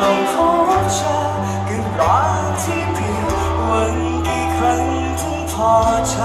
เราพบเธอคือรักที่เพียงวันกี่ครั้งถึงพอใจ